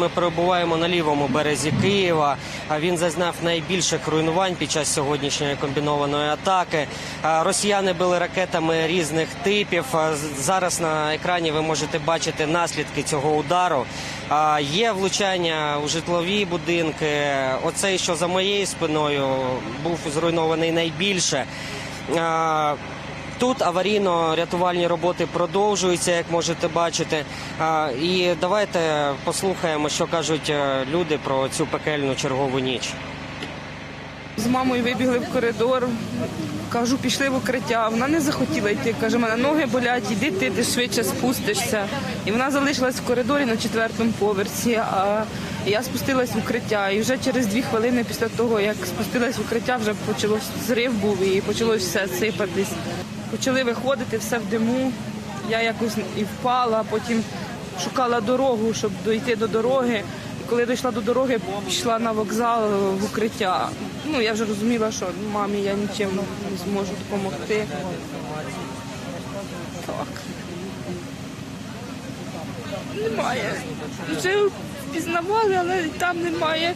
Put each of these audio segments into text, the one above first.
Ми перебуваємо на лівому березі Києва. Він зазнав найбільших руйнувань під час сьогоднішньої комбінованої атаки. Росіяни били ракетами різних типів. Зараз на екрані ви можете бачити наслідки цього удару. Є влучання у житлові будинки. Оцей, що за моєю спиною, був зруйнований найбільше. Тут аварійно-рятувальні роботи продовжуються, як можете бачити. І давайте послухаємо, що кажуть е, люди про цю пекельну чергову ніч. З мамою вибігли в коридор. Кажу, пішли в укриття. Вона не захотіла йти. Каже, мене ноги болять, іди ти, ти швидше спустишся. І вона залишилась в коридорі на четвертому поверсі. А я спустилась в укриття. І вже через дві хвилини після того, як спустилась в укриття, вже почалось зрив був і почалось все сипатись. Почали виходити все в диму. Я якось і впала, потім шукала дорогу, щоб дойти до дороги. І коли дійшла до дороги, пішла на вокзал в укриття. Ну я вже розуміла, що мамі я нічим не зможу допомогти. Так. Немає. Вже впізнавали, але там немає.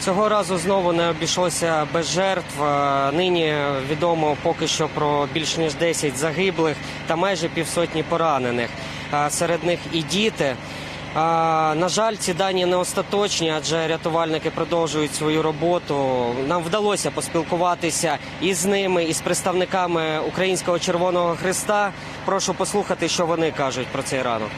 Цього разу знову не обійшлося без жертв. Е, Нині відомо поки що про більш ніж 10 загиблих та майже півсотні поранених. Е, Серед них і діти. Е, На жаль, ці дані не остаточні, адже рятувальники продовжують свою роботу. Нам вдалося поспілкуватися і з ними, і з представниками Українського Червоного Христа. Прошу послухати, що вони кажуть про цей ранок.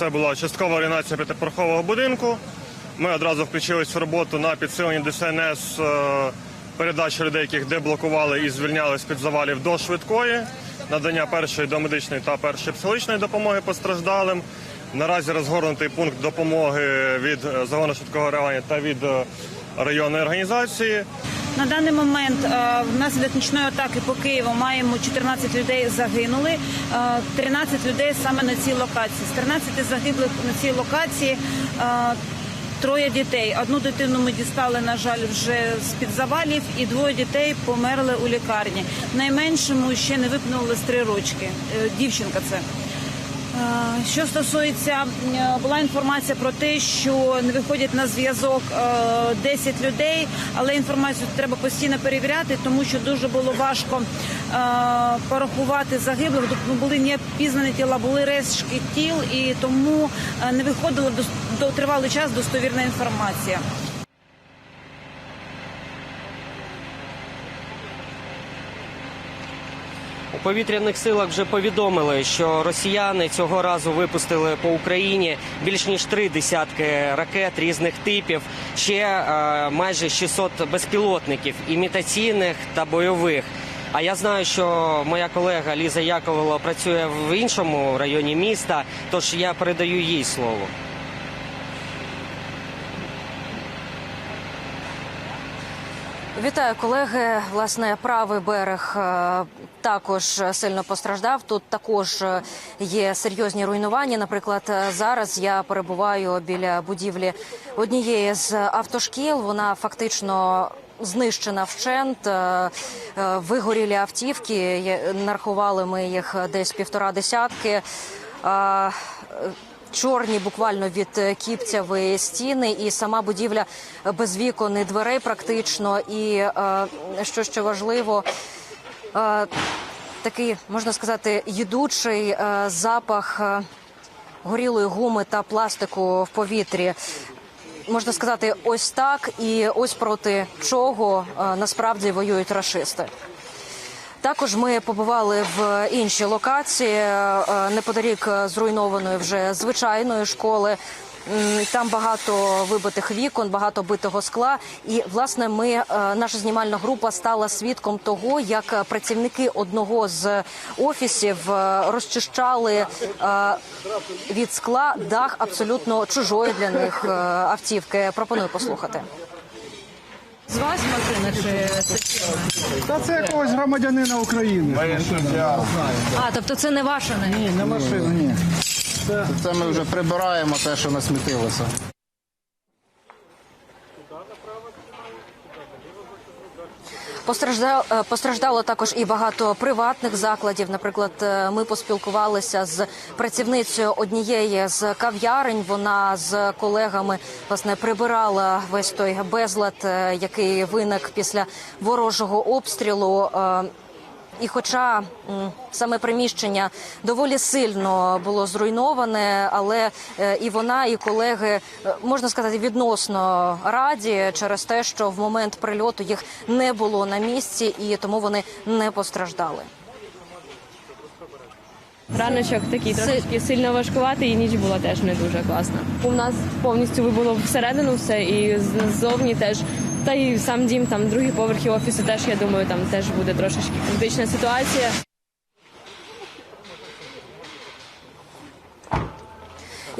Це була часткова руйнація п'ятиповерхового будинку. Ми одразу включились в роботу на підсиленні ДСНС е, передачі людей, яких деблокували і звільняли з під завалів до швидкої, надання першої домедичної та першої психологічної допомоги постраждалим. Наразі розгорнутий пункт допомоги від е, загону швидкого реагування та від е, районної організації. На даний момент е, внаслідок нічної атаки по Києву маємо 14 людей загинули, е, 13 людей саме на цій локації. З 13 загиблих на цій локації е, троє дітей. Одну дитину ми дістали, на жаль, вже з під завалів, і двоє дітей померли у лікарні. Найменшому ще не випнули з три рочки. Е, Дівчинка це. Е, Що стосується, е, була інформація про те, що не виходять на зв'язок е, 10 людей, але інформацію треба постійно перевіряти, тому що дуже було важко е, порахувати загиблих. Були не пізнані тіла, були рештки тіл, і тому е, не виходила до тривалий час достовірна інформація. Повітряних силах вже повідомили, що росіяни цього разу випустили по Україні більш ніж три десятки ракет різних типів, ще е, майже 600 безпілотників імітаційних та бойових. А я знаю, що моя колега Ліза Яковлева працює в іншому районі міста, тож я передаю їй слово. Вітаю, колеги. Власне, правий берег е, також сильно постраждав. Тут також е, є серйозні руйнування. Наприклад, е, зараз я перебуваю біля будівлі однієї з автошкіл. Вона фактично. Знищена вщент, е, вигорілі автівки. Нарахували ми їх десь півтора десятки. Чорні буквально від е, кіпцяви стіни, і сама будівля без вікон і дверей практично. І е, що ще важливо, е, такий можна сказати, їдучий запах горілої гуми та пластику в повітрі. Можна сказати, ось так, і ось проти чого насправді воюють рашисти. Також ми побували в іншій локації е, неподалік зруйнованої вже звичайної школи. Там багато вибитих вікон, багато битого скла. І власне ми е, наша знімальна група стала свідком того, як працівники одного з офісів е, розчищали е, від скла дах абсолютно чужої для них е, автівки. Пропоную послухати. З вас машина чи Та це якогось громадянина України. а, тобто це не ваша не Ні, не машина, ні. Це ми вже прибираємо те, що насмітилося. Постраждало, постраждало також і багато приватних закладів. Наприклад, е, ми поспілкувалися з працівницею однієї з кав'ярень. Вона з колегами власне прибирала весь той безлад, е, який виник після ворожого обстрілу. І хоча саме приміщення доволі сильно було зруйноване, але е, і вона, і колеги е, можна сказати відносно раді через те, що в момент прильоту їх не було на місці, і тому вони не постраждали. Раночок такий трошки сильно важкуватий, і ніч була теж не дуже класна. У нас повністю вибуло всередину все, і ззовні теж. Та й сам дім, там другі поверхи офісу теж, я думаю, там теж буде трошечки критична ситуація.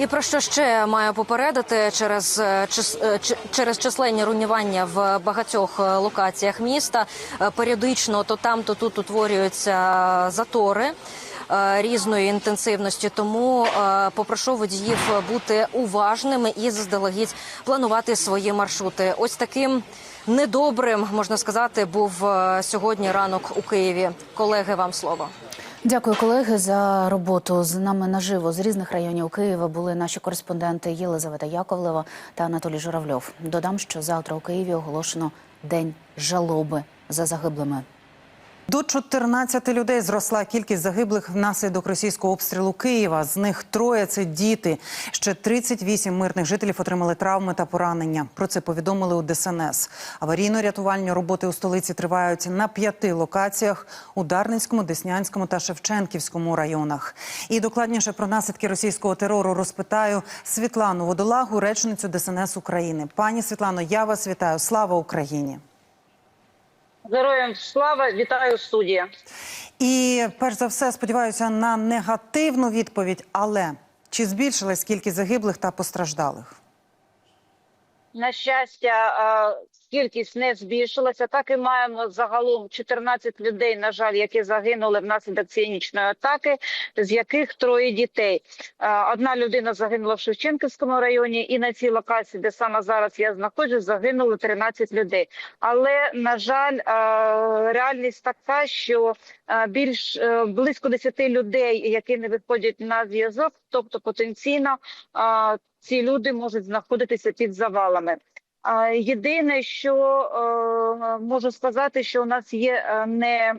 І про що ще маю попередити через е, е, через численні руйнування в багатьох е, локаціях міста. Періодично то там, то тут утворюються затори. Е, Різної інтенсивності, тому е, попрошу водіїв бути уважними і заздалегідь планувати свої маршрути. Ось таким недобрим можна сказати був е, сьогодні ранок у Києві. Колеги, вам слово. Дякую, колеги, за роботу з нами наживо з різних районів Києва були наші кореспонденти Єлизавета Яковлева та Анатолій Журавльов. Додам, що завтра у Києві оголошено день жалоби за загиблими. До 14 людей зросла кількість загиблих внаслідок російського обстрілу Києва. З них троє це діти. Ще 38 мирних жителів отримали травми та поранення. Про це повідомили у ДСНС. Аварійно-рятувальні роботи у столиці тривають на п'яти локаціях у Дарницькому, Деснянському та Шевченківському районах. І докладніше про наслідки російського терору розпитаю Світлану Водолагу, речницю ДСНС України. Пані Світлано, я вас вітаю. Слава Україні! Героям слава вітаю студія. І перш за все сподіваюся на негативну відповідь. Але чи збільшилась кількість загиблих та постраждалих? На щастя, кількість не збільшилася. Так і маємо загалом 14 людей, на жаль, які загинули внаслідок цієї нічної атаки, з яких троє дітей. Одна людина загинула в Шевченківському районі, і на цій локації, де саме зараз я знаходжусь, загинуло 13 людей. Але на жаль, реальність така, що більш е, близько 10 людей, які не виходять на зв'язок, тобто потенційно ці люди можуть знаходитися під завалами. Єдине, що е, можу сказати, що у нас є е, не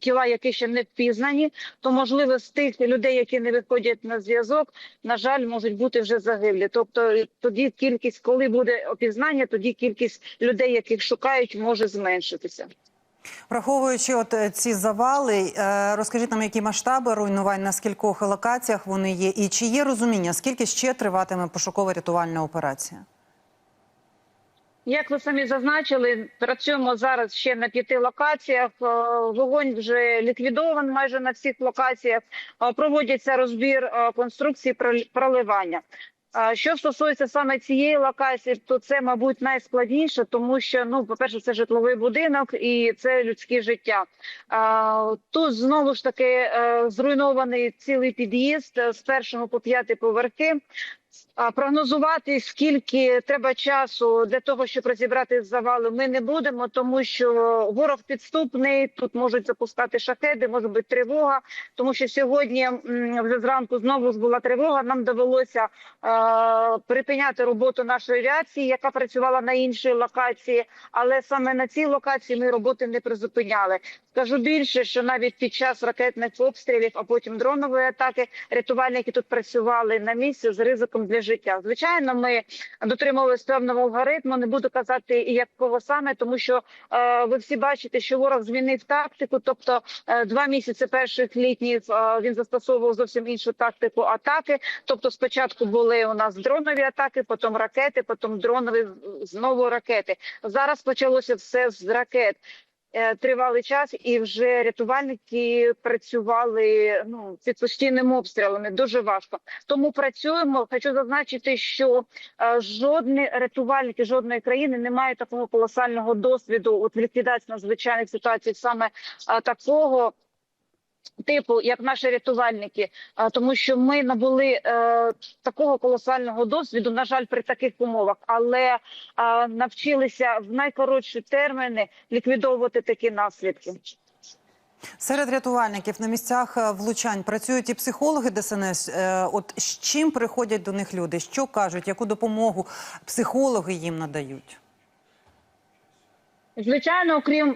тіла, які ще не впізнані, то можливо з тих людей, які не виходять на зв'язок, на жаль, можуть бути вже загиблі. Тобто тоді кількість, коли буде опізнання, тоді кількість людей, яких шукають, може зменшитися. Враховуючи от е, ці завали, е, розкажіть нам, які масштаби руйнувань на скількох локаціях вони є, і чи є розуміння, скільки ще триватиме пошукова рятувальна операція? Як ви самі зазначили, працюємо зараз ще на п'яти локаціях. Е, Вогонь вже ліквідований майже на всіх локаціях. Е, Проводиться розбір е, конструкції проливання. Що стосується саме цієї локації, то це, мабуть, найскладніше, тому що ну, по-перше, це житловий будинок і це людське життя. Тут знову ж таки зруйнований цілий під'їзд з першого по п'ятий поверхи. Прогнозувати скільки треба часу для того, щоб розібрати завали, ми не будемо, тому що ворог підступний. Тут можуть запускати шахеди, може бути тривога. Тому що сьогодні вже зранку знову ж була тривога. Нам довелося е, припиняти роботу нашої авіації, яка працювала на іншій локації. Але саме на цій локації ми роботи не призупиняли. Скажу більше, що навіть під час ракетних обстрілів, а потім дронової атаки, рятувальники тут працювали на місці з ризиком для життя. Звичайно, ми дотримувалися певного алгоритму. Не буду казати якого саме, тому що е, ви всі бачите, що ворог змінив тактику. Тобто, е, два місяці перших літніх е, він застосовував зовсім іншу тактику атаки. Тобто, спочатку були у нас дронові атаки, потім ракети, потім дронові знову ракети. Зараз почалося все з ракет. Е, Тривалий час, і вже рятувальники працювали ну під постійними обстрілами. Дуже важко. Тому працюємо. Хочу зазначити, що е, жодні рятувальники жодної країни не мають такого колосального досвіду от в ліквідації надзвичайних ситуацій, саме е, такого. Типу, як наші рятувальники, а, тому що ми набули е, такого колосального досвіду, на жаль, при таких умовах, але а, навчилися в найкоротші терміни ліквідовувати такі наслідки. Серед рятувальників на місцях е, влучань працюють і психологи ДСНС. Е, От з чим приходять до них люди? Що кажуть, яку допомогу психологи їм надають? Звичайно, окрім е,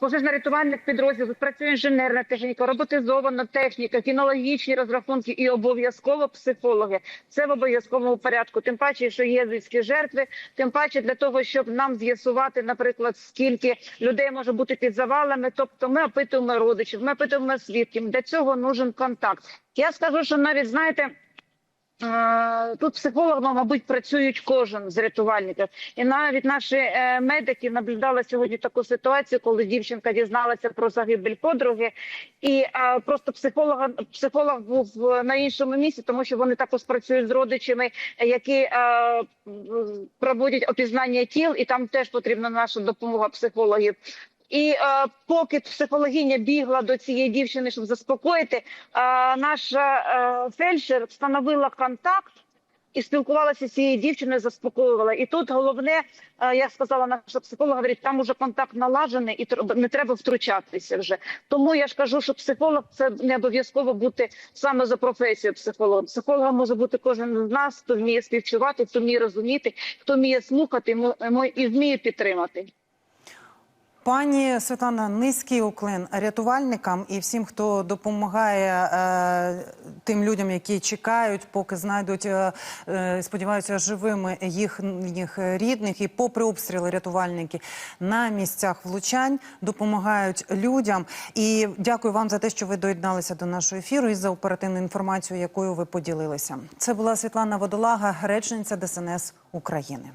пожежно-рятувальних підрозділів, працює інженерна техніка, роботизована техніка, кінологічні розрахунки і обов'язково психологи. Це в обов'язковому порядку. Тим паче, що є людські жертви, тим паче для того, щоб нам з'ясувати, наприклад, скільки людей може бути під завалами. Тобто, ми опитуємо родичів, ми опитуємо свідків. Для цього нужен контакт. Я скажу, що навіть знаєте. Тут психологами, мабуть, працюють кожен з рятувальників, і навіть наші е, медики наблюдали сьогодні таку ситуацію, коли дівчинка дізналася про загибель подруги, і е, просто психолога психолог був е, на іншому місці, тому що вони також працюють з родичами, які проводять опізнання тіл, і там теж потрібна наша допомога психологів. І е, поки психологиня бігла до цієї дівчини, щоб заспокоїти, е, наша е, фельдшер встановила контакт і спілкувалася з цією дівчиною, заспокоювала. І тут головне, е, як сказала наша психолог, говорить, там уже контакт налажений і не треба втручатися вже. Тому я ж кажу, що психолог це не обов'язково бути саме за професією психолога. Психологом може бути кожен з нас, хто вміє співчувати, хто вміє розуміти, хто вміє слухати і вміє підтримати. Пані Світлана, низький уклин рятувальникам і всім, хто допомагає е, тим людям, які чекають, поки знайдуть, е, е, сподіваюся, живими їхніх рідних. І попри обстріли рятувальники на місцях влучань допомагають людям. І дякую вам за те, що ви доєдналися до нашого ефіру і за оперативну інформацію, якою ви поділилися. Це була Світлана Водолага, речниця ДСНС України.